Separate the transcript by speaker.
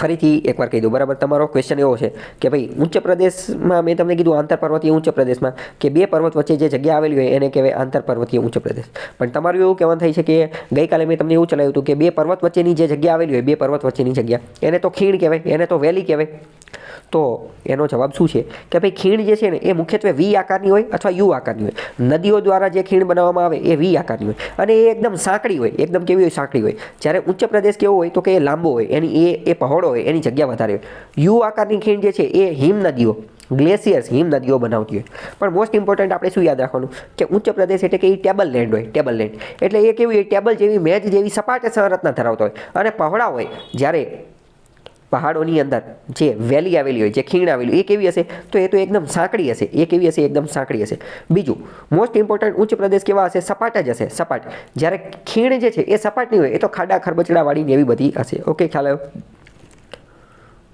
Speaker 1: ફરીથી એકવાર કહી દઉં, બરાબર? તમારો ક્વેશ્ચન એવો છે કે ભાઈ, ઉચ્ચ પ્રદેશમાં મેં તમને કીધું આંતર પર્વતીય ઉચ્ચ પ્રદેશમાં કે બે પર્વત વચ્ચે જે જગ્યા આવેલી હોય એને કહેવાય આંતર પર્વતીય ઉચ્ચ પ્રદેશ. પણ તમારું એવું કહેવાનું થાય છે કે ગઈકાલે મેં તમને એવું ચલાવ્યું હતું કે બે પર્વત વચ્ચેની જે જગ્યા આવેલી હોય, બે પર્વત વચ્ચેની જગ્યા, એને તો ખીણ કહેવાય, એને તો વેલી કહેવાય. તો એનો જવાબ શું છે? કે ભાઈ, ખીણ જે છે ને, એ મુખ્યત્વે વી આકારની હોય અથવા યુ આકારની હોય. નદીઓ દ્વારા જે ખીણ બનાવવામાં આવે, એ વી આકારની હોય. અને એ એકદમ સાંકડી હોય, એકદમ કેવી હોય સાંકડી હોય? જ્યારે ઉચ્ચ પ્રદેશ કેવો હોય તો કે એ લાંબો હોય, એની એ એ પહોળો હોય, એની જગ્યા વધારે હોય. યુ આકારની ખીણ જે છે, એ હિમ નદીઓ, ગ્લેશિયર્સ હિમ નદીઓ બનાવતી હોય. પણ મોસ્ટ ઇમ્પોર્ટન્ટ આપણે શું યાદ રાખવાનું? કે ઉચ્ચ પ્રદેશ એટલે કે એ ટેબલ લેન્ડ હોય, ટેબલ લેન્ડ એટલે એ કેવી ટેબલ જેવી મેજ જેવી સપાટ સંરચના ધરાવતો હોય. અને પહોળા હોય, જ્યારે પહાડોની અંદર જે વેલી આવેલી હોય, જે ખીણ આવેલી હોય, એ કેવી હશે? તો એ તો એકદમ સાંકડી હશે. એ કેવી હશે? એકદમ સાંકડી હશે. બીજું મોસ્ટ ઇમ્પોર્ટન્ટ ઉચ્ચ પ્રદેશ કેવા હશે? સપાટ જ હશે, સપાટ. જ્યારે ખીણ જે છે, એ સપાટ નહીં હોય, એ તો ખાડા ખરબચડાવાળી ને એવી બધી હશે. ઓકે ખ્યાલ આવ્યો?